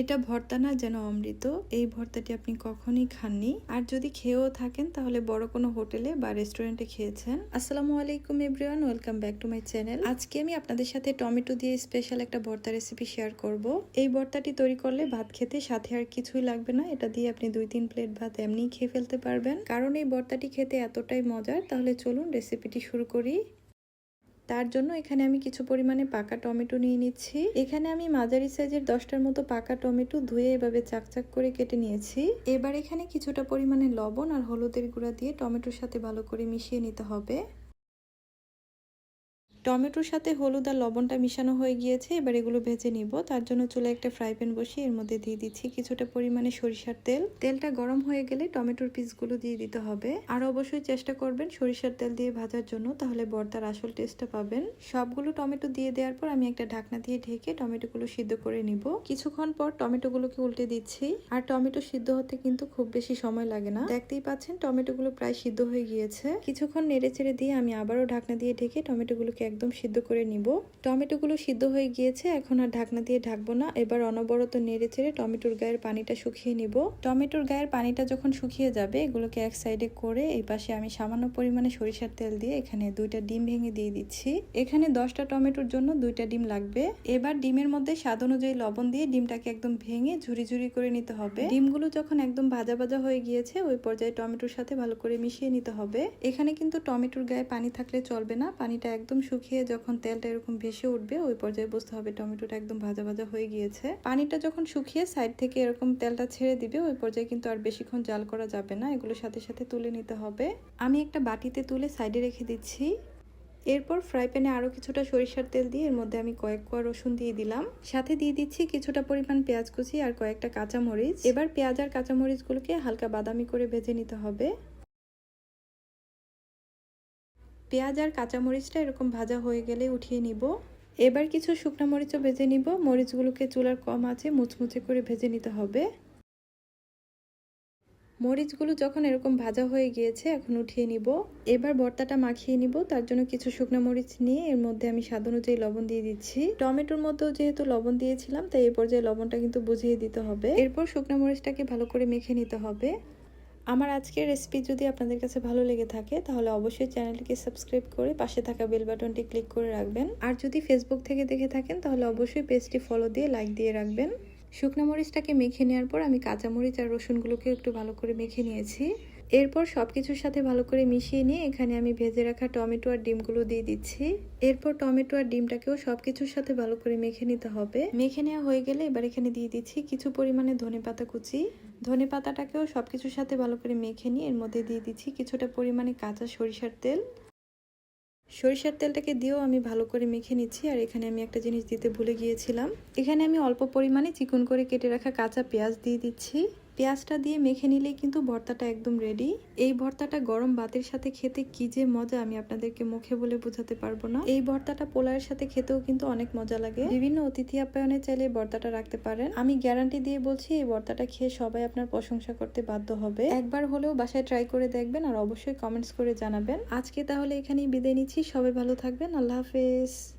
এটা ভর্তা না যেন অমৃত। এই ভর্তাটি আপনি কখনই খাননি। আর যদি খেয়েও থাকেন, তাহলে বড় কোনো হোটেলে বা রেস্টুরেন্টে খেয়েছেন। আসসালামু আলাইকুম everyone, welcome back to my channel. আজকে আমি আপনাদের সাথে টমেটো দিয়ে স্পেশাল একটা ভর্তা রেসিপি শেয়ার করব। এই ভর্তাটি তৈরি করলে ভাত খেতে সাথে আর কিছুই লাগবে না। এটা দিয়ে আপনি দুই তিন প্লেট ভাত এমনিই খেয়ে ফেলতে পারবেন। কারণ এই ভর্তাটি খেতে এতটাই মজার, তাহলে চলুন রেসিপিটি শুরু করি। তার জন্য এখানে আমি কিছু পরিমাণে পাকা টমেটো নিয়ে নিচ্ছি। এখানে আমি মাঝারি সাইজের দশটার মতো পাকা টমেটো ধুয়ে এভাবে চাকচাক করে কেটে নিয়েছি। এবার এখানে কিছুটা পরিমাণে লবণ আর হলুদের গুঁড়া দিয়ে টমেটোর সাথে ভালো করে মিশিয়ে নিতে হবে। টমেটোর সাথে হলুদ আর লবণটা মিশানো হয়ে গিয়েছে, এবার এগুলো ভেজে নিব। তার জন্য চুলে একটা ফ্রাই প্যান বসিয়ে এর মধ্যে দিয়ে দিচ্ছি কিছুটা পরিমাণে সরিষার তেল। তেলটা গরম হয়ে গেলে টমেটোর পিসগুলো দিয়ে দিতে হবে। আর অবশ্যই চেষ্টা করবেন সরিষার তেল দিয়ে ভাজার জন্য, তাহলে বর্তার আসল টেস্টটা পাবেন। সবগুলো টমেটো দিয়ে দেওয়ার পর আমি একটা ঢাকনা দিয়ে ঢেকে টমেটোগুলো সিদ্ধ করে নিব। কিছুক্ষণ পর টমেটোগুলোকে উল্টে দিচ্ছি। আর টমেটো সিদ্ধ হতে কিন্তু খুব বেশি সময় লাগে না। দেখতেই পাচ্ছেন টমেটোগুলো প্রায় সিদ্ধ হয়ে গিয়েছে। কিছুক্ষণ নেড়ে চেড়ে দিয়ে আমি আবারও ঢাকনা দিয়ে ঢেকে টমেটোগুলোকে একদম সিদ্ধ করে নিব। টমেটোগুলো সিদ্ধ হয়ে গিয়েছে, এখন আর ঢাকনা দিয়ে ঢাকবো না। এবার অনবরত নেড়ে চেড়ে টমেটোর গায়ের পানিটা শুকিয়ে নিব। টমেটোর গায়ের পানিটা যখন শুকিয়ে যাবে, এগুলোকে এক সাইডে করে এই পাশে আমি সামান্য পরিমাণে সরিষার তেল দিয়ে এখানে দুইটা ডিম ভেঙে দিয়ে দিচ্ছি। এখানে দশটা টমেটোর জন্য দুইটা ডিম লাগবে। এবার ডিমের মধ্যে স্বাদ অনুযায়ী লবণ দিয়ে ডিমটাকে একদম ভেঙে ঝুরি ঝুরি করে নিতে হবে। ডিমগুলো যখন একদম ভাজা ভাজা হয়ে গিয়েছে, ওই পর্যায়ে টমেটোর সাথে ভালো করে মিশিয়ে নিতে হবে। এখানে কিন্তু টমেটোর গায়ে পানি থাকলে চলবে না, পানিটা একদম শুকিয়ে যখন তেলটা এরকম ভেসে উঠবে, ওই পর্যায়ে বুঝতে হবে টমেটোটা একদম ভাজা ভাজা হয়ে গিয়েছে। পানিটা যখন শুকিয়ে সাইড থেকে এরকম তেলটা ছেড়ে দিবে, ওই পর্যায়ে কিন্তু আর বেশিক্ষণ জাল করা যাবে না। এগুলোর সাথে সাথে তুলে নিতে হবে। আমি একটা বাটিতে তুলে সাইডে রেখে দিচ্ছি। এরপর ফ্রাই প্যানে আরও কিছুটা সরিষার তেল দিয়ে এর মধ্যে আমি কয়েক কোয়া রসুন দিয়ে দিলাম। সাথে দিয়ে দিচ্ছি কিছুটা পরিমাণ পেঁয়াজ কুচি আর কয়েকটা কাঁচামরিচ। এবার পেঁয়াজ আর কাঁচামরিচগুলোকে হালকা বাদামি করে ভেজে নিতে হবে। পেঁয়াজ আর কাঁচামরিচটা এরকম ভাজা হয়ে গেলে উঠিয়ে নিব। এবার কিছু শুকনো মরিচও ভেজে নিব। মরিচগুলোকে চুলার কম আছে মুচমুচে করে ভেজে নিতে হবে। মরিচগুলো যখন এরকম ভাজা হয়ে গিয়েছে, এখন উঠিয়ে নিব। এবার ভর্তাটা মাখিয়ে নিব। তার জন্য কিছু শুকনো মরিচ নিয়ে এর মধ্যে আমি স্বাদ অনুযায়ী লবণ দিয়ে দিচ্ছি। টমেটোর মধ্যেও যেহেতু লবণ দিয়েছিলাম, তাই এই পর্যায়ে লবণটা কিন্তু বুঝিয়ে দিতে হবে। এরপর শুকনো মরিচটাকে ভালো করে মেখে নিতে হবে। আমার আজকের রেসিপি যদি আপনাদের কাছে ভালো লেগে থাকে, তাহলে অবশ্যই চ্যানেলটিকে সাবস্ক্রাইব করে পাশে থাকা বেল বাটনটি ক্লিক করে রাখবেন। আর যদি ফেসবুক থেকে দেখে থাকেন, তাহলে অবশ্যই পেজটি ফলো দিয়ে লাইক দিয়ে রাখবেন। শুকনো মরিচটাকে মেখে নেওয়ার পর আমি কাঁচামরিচ আর রসুনগুলোকে একটু ভালো করে মেখে নিয়েছি। এরপর সব কিছুর সাথে ভালো করে মিশিয়ে নিয়ে এখানে আমি ভেজে রাখা টমেটো আর ডিমগুলো দিয়ে দিচ্ছি। এরপর টমেটো আর ডিমটাকেও সব কিছুর সাথে ভালো করে মেখে নিতে হবে। মেখে নেওয়া হয়ে গেলে এবার এখানে দিয়ে দিচ্ছি কিছু পরিমাণে ধনে পাতা কুচি। ধনে পাতাটাকেও সব কিছুর সাথে ভালো করে মেখে নিয়ে এর মধ্যে দিয়ে দিচ্ছি কিছুটা পরিমাণে কাঁচা সরিষার তেল। সরিষার তেলটাকে দিয়েও আমি ভালো করে মেখে নিচ্ছি আর এখানে আমি একটা জিনিস দিতে ভুলে গিয়েছিলাম। এখানে আমি অল্প পরিমাণে চিকন করে কেটে রাখা কাঁচা পেঁয়াজ দিয়ে দিচ্ছি। পেঁয়াজটা দিয়ে মেখে নিলেই কিন্তু ভর্তাটা একদম রেডি এই ভর্তাটা গরম ভাতের সাথে খেতে কি যে মজা আমি আপনাদেরকে মুখে বলে বোঝাতে পারব না। এই ভর্তাটা পোলাওয়ের সাথে খেতেও কিন্তু অনেক মজা লাগে। বিভিন্ন অতিথি আপ্যায়নে চাইলে ভর্তাটা রাখতে পারেন। আমি গ্যারান্টি দিয়ে বলছি, এই ভর্তাটা খেয়ে সবাই আপনার প্রশংসা করতে বাধ্য হবে। একবার হলেও বাসায় ট্রাই করে দেখবেন আর অবশ্যই কমেন্টস করে জানাবেন। আজকে তাহলে এখানেই বিদায় নিচ্ছি। সবাই ভালো থাকবেন। আল্লাহ হাফেজ।